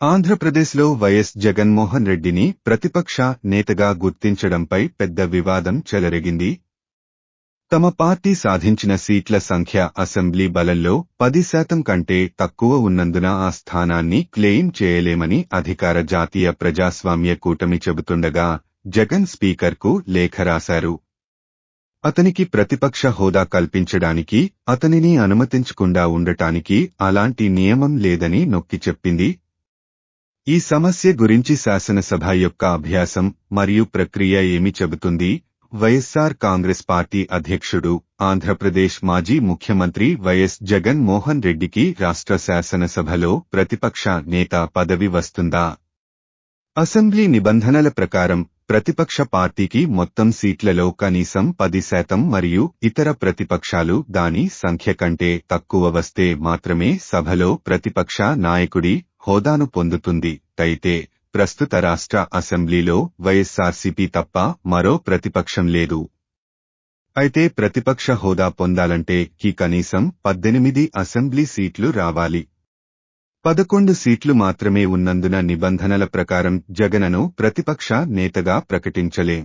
ఆంధ్రప్రదేశ్లో వైఎస్ జగన్మోహన్ రెడ్డిని ప్రతిపక్ష నేతగా గుర్తించడంపై పెద్ద వివాదం చెలరేగింది. తమ పార్టీ సాధించిన సీట్ల సంఖ్య అసెంబ్లీ బలంలో పది శాతం కంటే తక్కువ ఉన్నందున ఆ స్థానాన్ని క్లెయిమ్ చేయలేమని అధికార జాతీయ ప్రజాస్వామ్య కూటమి చెబుతుండగా జగన్ స్పీకర్కు లేఖ రాశారు. అతనికి ప్రతిపక్ష హోదా కల్పించడానికి అతనిని అనుమతించకుండా ఉండటానికి అలాంటి నియమం లేదని నొక్కి చెప్పింది ఈ సమస్య గురించి శాసనసభ యొక్క అభ్యాసం మరియు ప్రక్రియ ఏమి చెబుతుంది? వైఎస్సార్ కాంగ్రెస్ పార్టీ అధ్యక్షుడు ఆంధ్రప్రదేశ్ మాజీ ముఖ్యమంత్రి వైఎస్ జగన్ మోహన్ రెడ్డికి రాష్ట్ర శాసనసభలో ప్రతిపక్ష నేత పదవి వస్తుందా? అసెంబ్లీ నిబంధనల ప్రకారం ప్రతిపక్ష పార్టీకి మొత్తం సీట్లలో కనీసం పది శాతం మరియు ఇతర ప్రతిపక్షాలు దాని సంఖ్య కంటే తక్కువ వస్తే మాత్రమే సభలో ప్రతిపక్ష నాయకుడి హోదాను పొందుతుంది. అయితే ప్రస్తుత రాష్ట్ర అసెంబ్లీలో వైఎస్సార్సీపీ తప్ప మరో ప్రతిపక్షం లేదు. అయితే ప్రతిపక్ష హోదా పొందాలంటే కి కనీసం పద్దెనిమిది అసెంబ్లీ సీట్లు రావాలి. పదకొండు సీట్లు మాత్రమే ఉన్నందున నిబంధనల ప్రకారం జగనను ప్రతిపక్ష నేతగా ప్రకటించలేం.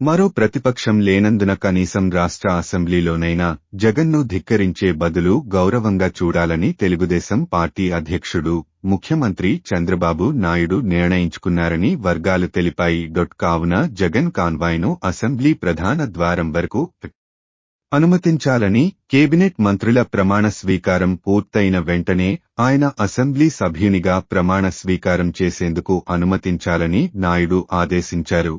మరో ప్రతిపక్షం లేనందున కనీసం రాష్ట్ర అసెంబ్లీలోనైనా జగన్ను ధిక్కరించే బదులు గౌరవంగా చూడాలని తెలుగుదేశం పార్టీ అధ్యక్షుడు ముఖ్యమంత్రి చంద్రబాబు నాయుడు నిర్ణయించుకున్నారని వర్గాలు తెలిపాయి. డొట్ కావున జగన్ కాన్వాయ్ను అసెంబ్లీ ప్రధాన ద్వారం వరకు అనుమతించాలని కేబినెట్ మంత్రుల ప్రమాణ స్వీకారం పూర్తయిన వెంటనే ఆయన అసెంబ్లీ సభ్యునిగా ప్రమాణ స్వీకారం చేసేందుకు అనుమతించాలని నాయుడు ఆదేశించారు.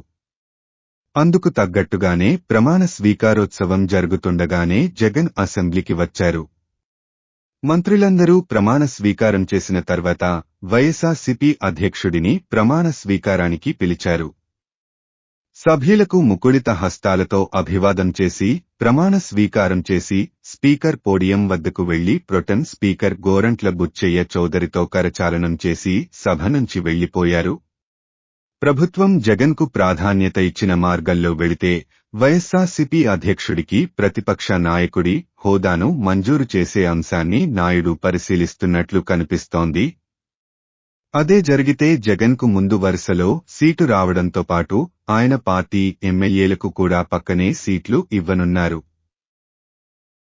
అందుకు తగ్గట్టుగానే ప్రమాణ స్వీకారోత్సవం జరుగుతుండగానే జగన్ అసెంబ్లీకి వచ్చారు. మంత్రులందరూ ప్రమాణ స్వీకారం చేసిన తర్వాత వైఎస్ఆర్సిపి అధ్యక్షుడిని ప్రమాణ స్వీకారానికి పిలిచారు. సభ్యులకు ముకుళిత హస్తాలతో అభివాదం చేసి ప్రమాణ స్వీకారం చేసి స్పీకర్ పోడియం వద్దకు వెళ్ళి ప్రొటన్ స్పీకర్ గోరంట్ల బుచ్చయ్య చౌదరితో కరచాలనం చేసి సభ నుంచి వెళ్ళిపోయారు ప్రభుత్వం జగన్కు ప్రాధాన్యత ఇచ్చిన మార్గంలో వెళితే వైఎస్సార్సీపీ అధ్యక్షుడికి ప్రతిపక్ష నాయకుడి హోదాను మంజూరు చేసే అంశాన్ని నాయుడు పరిశీలిస్తున్నట్లు కనిపిస్తోంది. అదే జరిగితే జగన్కు ముందు వరుసలో సీటు రావడంతో పాటు ఆయన పార్టీ ఎమ్మెల్యేలకు కూడా పక్కనే సీట్లు ఇవ్వనున్నారు.